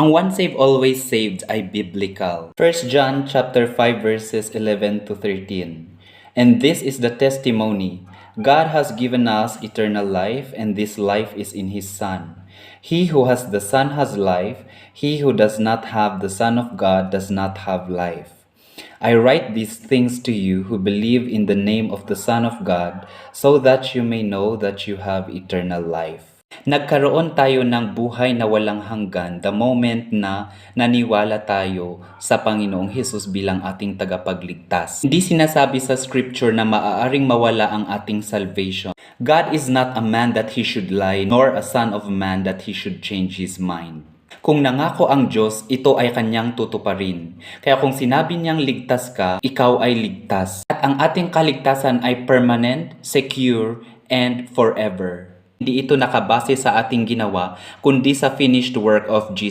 Ang once saved always saved ay biblical. 1 John chapter 5 verses 11 to 13. And this is the testimony God has given us eternal life and this life is in his son. He who has the son has life, he who does not have the son of God does not have life. I write these things to you who believe in the name of the Son of God, so that you may know that you have eternal life. Nagkaroon tayo ng buhay na walang hanggan the moment na naniwala tayo sa Panginoong Hesus bilang ating tagapagligtas. Hindi sinasabi sa scripture na maaaring mawala ang ating salvation. God is not a man that he should lie, nor a son of man that he should change his mind. Kung nangako ang Diyos, ito ay kanyang tutuparin. Kaya kung sinabi niyang ligtas ka, ikaw ay ligtas. At ang ating kaligtasan ay permanent, secure, and forever. Hindi ito nakabase sa ating ginawa, kundi sa finished work of Jesus.